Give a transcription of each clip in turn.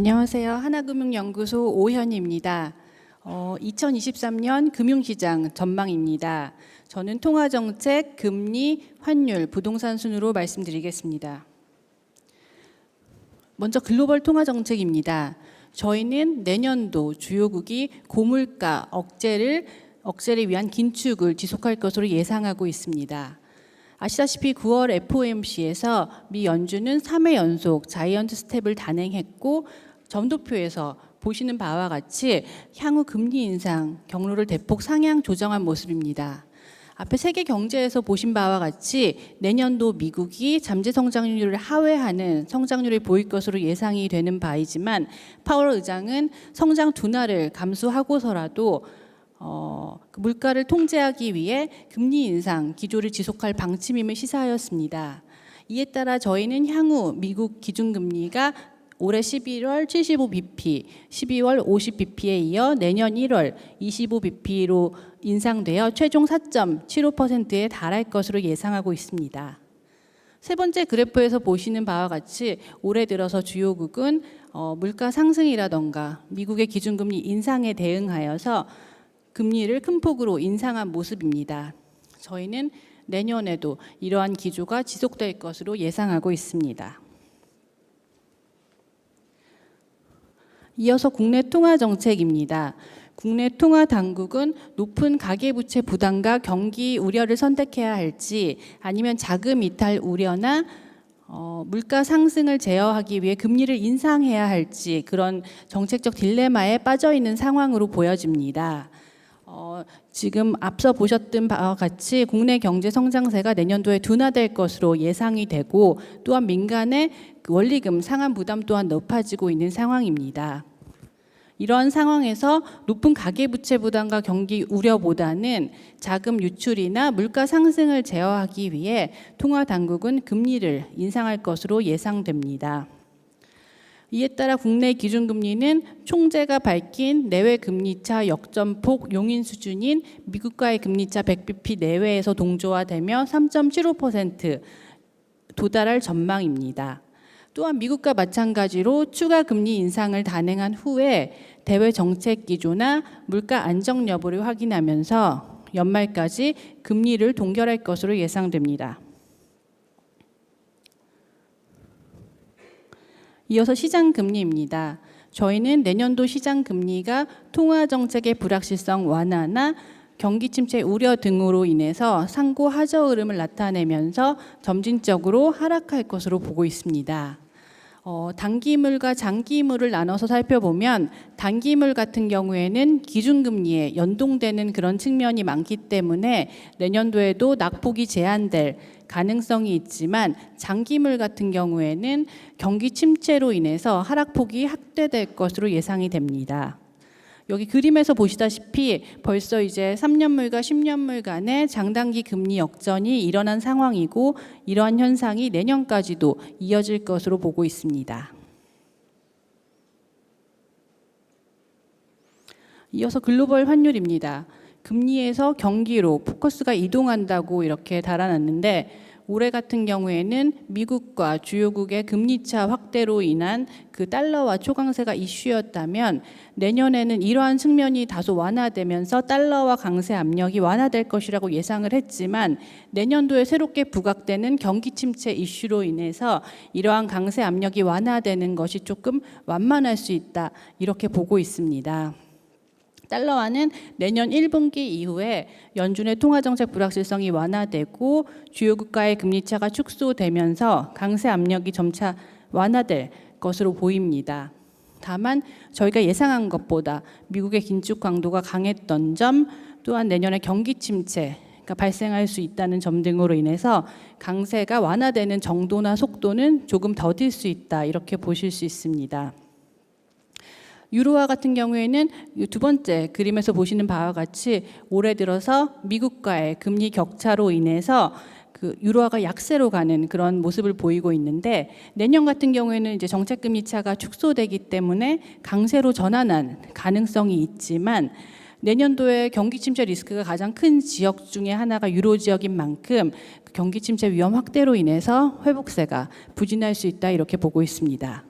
안녕하세요. 하나금융연구소 오현입니다. 어, 2023년 금융시장 전망입니다. 저는 통화정책, 금리, 환율, 부동산 순으로 말씀드리겠습니다. 먼저 글로벌 통화정책입니다. 저희는 내년도 주요국이 고물가 억제를 억제를 위한 긴축을 지속할 것으로 예상하고 있습니다. 아시다시피 9월 FOMC에서 미 연준은 3회 연속 자이언트 스텝을 단행했고 점도표에서 보시는 바와 같이 향후 금리 인상 경로를 대폭 상향 조정한 모습입니다. 앞에 세계 경제에서 보신 바와 같이 내년도 미국이 잠재 성장률을 하회하는 성장률을 보일 것으로 예상이 되는 바이지만 파월 의장은 성장 둔화를 감수하고서라도 어, 그 물가를 통제하기 위해 금리 인상 기조를 지속할 방침임을 시사하였습니다. 이에 따라 저희는 향후 미국 기준금리가 올해 11월 75bp, 12월 50bp에 이어 내년 1월 25bp로 인상되어 최종 4.75%에 달할 것으로 예상하고 있습니다. 세 번째 그래프에서 보시는 바와 같이 올해 들어서 주요국은 어, 물가 상승이라던가 미국의 기준금리 인상에 대응하여서 금리를 큰 폭으로 인상한 모습입니다. 저희는 내년에도 이러한 기조가 지속될 것으로 예상하고 있습니다. 이어서 국내 통화 정책입니다. 국내 통화 당국은 높은 가계부채 부담과 경기 우려를 선택해야 할지 아니면 자금 이탈 우려나 어, 물가 상승을 제어하기 위해 금리를 인상해야 할지 그런 정책적 딜레마에 빠져 있는 상황으로 보여집니다. 어, 지금 앞서 보셨던 바와 같이 국내 경제 성장세가 내년도에 둔화될 것으로 예상이 되고 또한 민간의 그 원리금 상환 부담 또한 높아지고 있는 상황입니다. 이러한 상황에서 높은 가계부채 부담과 경기 우려보다는 자금 유출이나 물가 상승을 제어하기 위해 통화 당국은 금리를 인상할 것으로 예상됩니다. 이에 따라 국내 기준금리는 총재가 밝힌 내외 금리차 역전폭 용인 수준인 미국과의 금리차 100bp 내외에서 동조화되며 3.75% 도달할 전망입니다. 또한 미국과 마찬가지로 추가 금리 인상을 단행한 후에 대외 정책 기조나 물가 안정 여부를 확인하면서 연말까지 금리를 동결할 것으로 예상됩니다. 이어서 시장 금리입니다. 저희는 내년도 시장 금리가 통화 정책의 불확실성 완화나 경기 침체 우려 등으로 인해서 상고 하저 흐름을 나타내면서 점진적으로 하락할 것으로 보고 있습니다. 어, 단기물과 장기물을 나눠서 살펴보면 단기물 같은 경우에는 기준금리에 연동되는 그런 측면이 많기 때문에 내년도에도 낙폭이 제한될 가능성이 있지만 장기물 같은 경우에는 경기 침체로 인해서 하락폭이 확대될 것으로 예상이 됩니다. 여기 그림에서 보시다시피 벌써 이제 3년물과 10년물 간의 장단기 금리 역전이 일어난 상황이고 이러한 현상이 내년까지도 이어질 것으로 보고 있습니다. 이어서 글로벌 환율입니다. 금리에서 경기로 포커스가 이동한다고 이렇게 달아놨는데 올해 같은 경우에는 미국과 주요국의 금리차 확대로 인한 그 달러와 초강세가 이슈였다면 내년에는 이러한 측면이 다소 완화되면서 달러와 강세 압력이 완화될 것이라고 예상을 했지만 내년도에 새롭게 부각되는 경기 침체 이슈로 인해서 이러한 강세 압력이 완화되는 것이 조금 완만할 수 있다 이렇게 보고 있습니다. 달러화는 내년 1분기 이후에 연준의 통화정책 불확실성이 완화되고 주요 국가의 금리차가 축소되면서 강세 압력이 점차 완화될 것으로 보입니다. 다만 저희가 예상한 것보다 미국의 긴축 강도가 강했던 점 또한 내년에 경기 침체가 발생할 수 있다는 점 등으로 인해서 강세가 완화되는 정도나 속도는 조금 더딜 수 있다 이렇게 보실 수 있습니다. 유로화 같은 경우에는 두 번째 그림에서 보시는 바와 같이 올해 들어서 미국과의 금리 격차로 인해서 그 유로화가 약세로 가는 그런 모습을 보이고 있는데 내년 같은 경우에는 이제 정책 금리 차가 축소되기 때문에 강세로 전환한 가능성이 있지만 내년도에 경기 침체 리스크가 가장 큰 지역 중에 하나가 유로 지역인 만큼 경기 침체 위험 확대로 인해서 회복세가 부진할 수 있다 이렇게 보고 있습니다.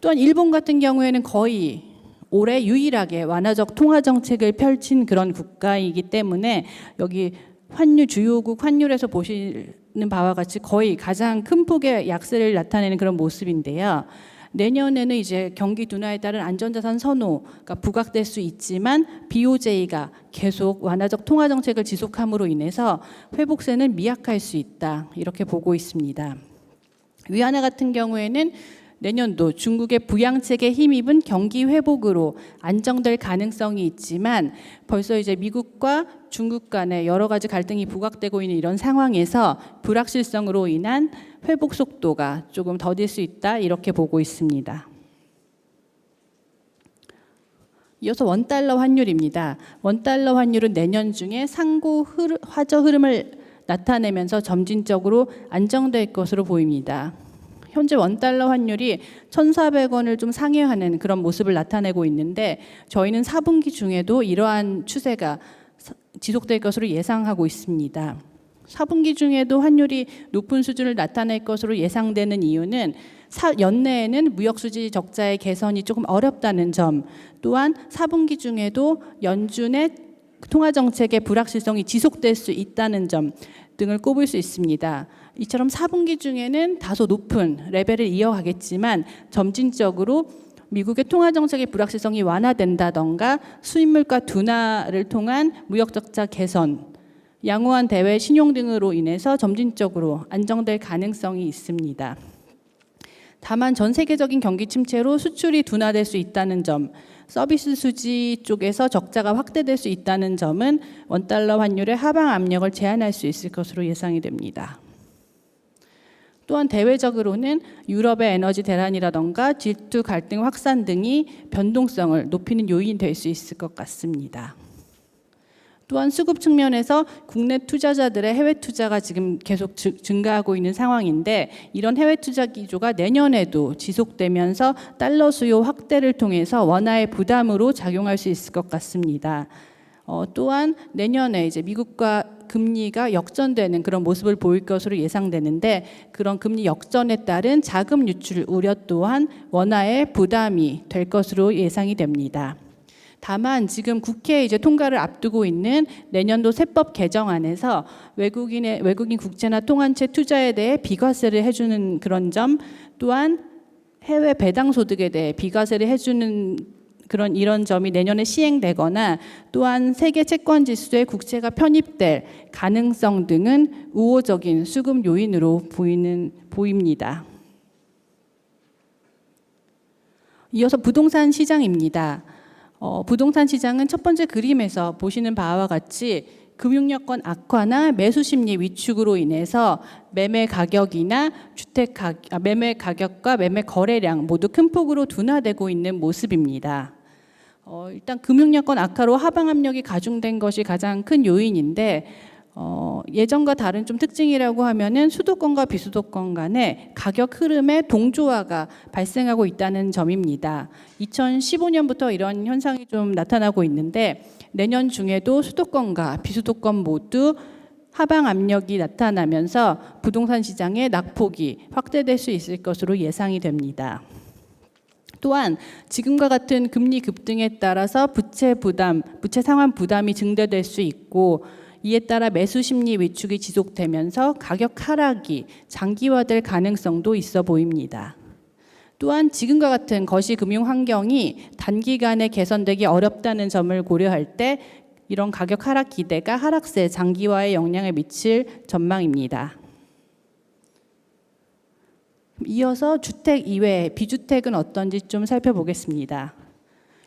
또한 일본 같은 경우에는 거의 올해 유일하게 완화적 통화 정책을 펼친 그런 국가이기 때문에 여기 환율 주요국 환율에서 보시는 바와 같이 거의 가장 큰 폭의 약세를 나타내는 그런 모습인데요. 내년에는 이제 경기 둔화에 따른 안전자산 선호가 부각될 수 있지만 BOJ가 계속 완화적 통화 정책을 지속함으로 인해서 회복세는 미약할 수 있다 이렇게 보고 있습니다. 위안화 같은 경우에는 내년도 중국의 부양책에 힘입은 경기 회복으로 안정될 가능성이 있지만 벌써 이제 미국과 중국 간에 여러 가지 갈등이 부각되고 있는 이런 상황에서 불확실성으로 인한 회복 속도가 조금 더딜 수 있다 이렇게 보고 있습니다. 이어서 원달러 환율입니다. 원달러 환율은 내년 중에 상고 흐르, 화저 흐름을 나타내면서 점진적으로 안정될 것으로 보입니다. 현재 원달러 환율이 1,400원을 좀 상회하는 그런 모습을 나타내고 있는데 저희는 4분기 중에도 이러한 추세가 사- 지속될 것으로 예상하고 있습니다. 4분기 중에도 환율이 높은 수준을 나타낼 것으로 예상되는 이유는 사- 연내에는 무역 수지 적자의 개선이 조금 어렵다는 점, 또한 4분기 중에도 연준의 통화 정책의 불확실성이 지속될 수 있다는 점 등을 꼽을 수 있습니다. 이처럼 4분기 중에는 다소 높은 레벨을 이어가겠지만 점진적으로 미국의 통화 정책의 불확실성이 완화된다던가 수입물가 둔화를 통한 무역 적자 개선, 양호한 대외 신용 등으로 인해서 점진적으로 안정될 가능성이 있습니다. 다만 전 세계적인 경기 침체로 수출이 둔화될 수 있다는 점, 서비스 수지 쪽에서 적자가 확대될 수 있다는 점은 원달러 환율의 하방 압력을 제한할 수 있을 것으로 예상이 됩니다. 또한 대외적으로는 유럽의 에너지 대란이라던가 질투 갈등 확산 등이 변동성을 높이는 요인이 될 수 있을 것 같습니다. 또한 수급 측면에서 국내 투자자들의 해외 투자가 지금 계속 증- 증가하고 있는 상황인데 이런 해외 투자 기조가 내년에도 지속되면서 달러 수요 확대를 통해서 원화의 부담으로 작용할 수 있을 것 같습니다. 어, 또한 내년에 이제 미국과 금리가 역전되는 그런 모습을 보일 것으로 예상되는데 그런 금리 역전에 따른 자금 유출 우려 또한 원화의 부담이 될 것으로 예상이 됩니다. 다만 지금 국회 이제 통과를 앞두고 있는 내년도 세법 개정안에서 외국인의 외국인 국채나 통한채 투자에 대해 비과세를 해주는 그런 점 또한 해외 배당 소득에 대해 비과세를 해주는 그런 이런 점이 내년에 시행되거나 또한 세계 채권 지수에 국채가 편입될 가능성 등은 우호적인 수급 요인으로 보이는 보입니다. 이어서 부동산 시장입니다. 어, 부동산 시장은 첫 번째 그림에서 보시는 바와 같이 금융 여건 악화나 매수 심리 위축으로 인해서 매매 가격이나 주택 가, 아, 매매 가격과 매매 거래량 모두 큰 폭으로 둔화되고 있는 모습입니다. 어, 일단 금융 여건 악화로 하방 압력이 가중된 것이 가장 큰 요인인데 어, 예전과 다른 좀 특징이라고 하면은 수도권과 비수도권 간의 가격 흐름의 동조화가 발생하고 있다는 점입니다. 2015년부터 이런 현상이 좀 나타나고 있는데 내년 중에도 수도권과 비수도권 모두 하방 압력이 나타나면서 부동산 시장의 낙폭이 확대될 수 있을 것으로 예상이 됩니다. 또한 지금과 같은 금리 급등에 따라서 부채 부담, 부채 상환 부담이 증대될 수 있고 이에 따라 매수 심리 위축이 지속되면서 가격 하락이 장기화될 가능성도 있어 보입니다. 또한 지금과 같은 거시 금융 환경이 단기간에 개선되기 어렵다는 점을 고려할 때 이런 가격 하락 기대가 하락세 장기화에 영향을 미칠 전망입니다. 이어서 주택 이외 비주택은 어떤지 좀 살펴보겠습니다.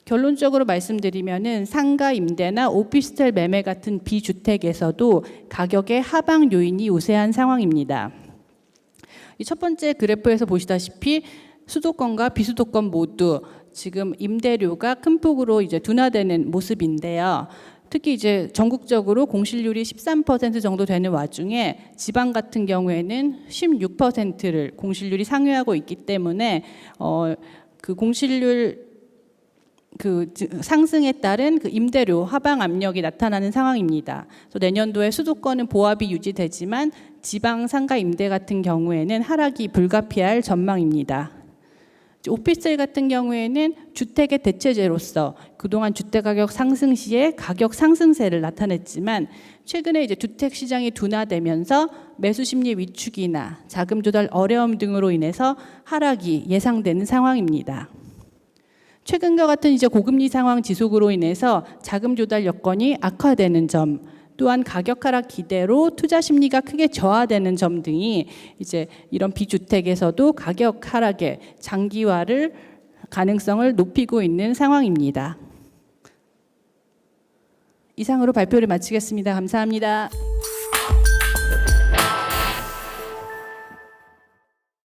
결론적으로 말씀드리면은 상가 임대나 오피스텔 매매 같은 비주택에서도 가격의 하방 요인이 우세한 상황입니다. 이 첫 번째 그래프에서 보시다시피 수도권과 비수도권 모두 지금 임대료가 큰 폭으로 이제 둔화되는 모습인데요. 특히 이제 전국적으로 공실률이 13% 정도 되는 와중에 지방 같은 경우에는 16%를 공실률이 상회하고 있기 때문에 어, 그 공실률 그 지- 상승에 따른 그 임대료 하방 압력이 나타나는 상황입니다. 그래서 내년도에 수도권은 보합이 유지되지만 지방 상가 임대 같은 경우에는 하락이 불가피할 전망입니다. 오피스텔 같은 경우에는 주택의 대체제로서 그동안 주택 가격 상승 시에 가격 상승세를 나타냈지만 최근에 이제 주택 시장이 둔화되면서 매수 심리 위축이나 자금 조달 어려움 등으로 인해서 하락이 예상되는 상황입니다. 최근과 같은 이제 고금리 상황 지속으로 인해서 자금 조달 여건이 악화되는 점, 또한 가격 하락 기대로 투자 심리가 크게 저하되는 점 등이 이제 이런 비주택에서도 가격 하락의 장기화를 가능성을 높이고 있는 상황입니다. 이상으로 발표를 마치겠습니다. 감사합니다.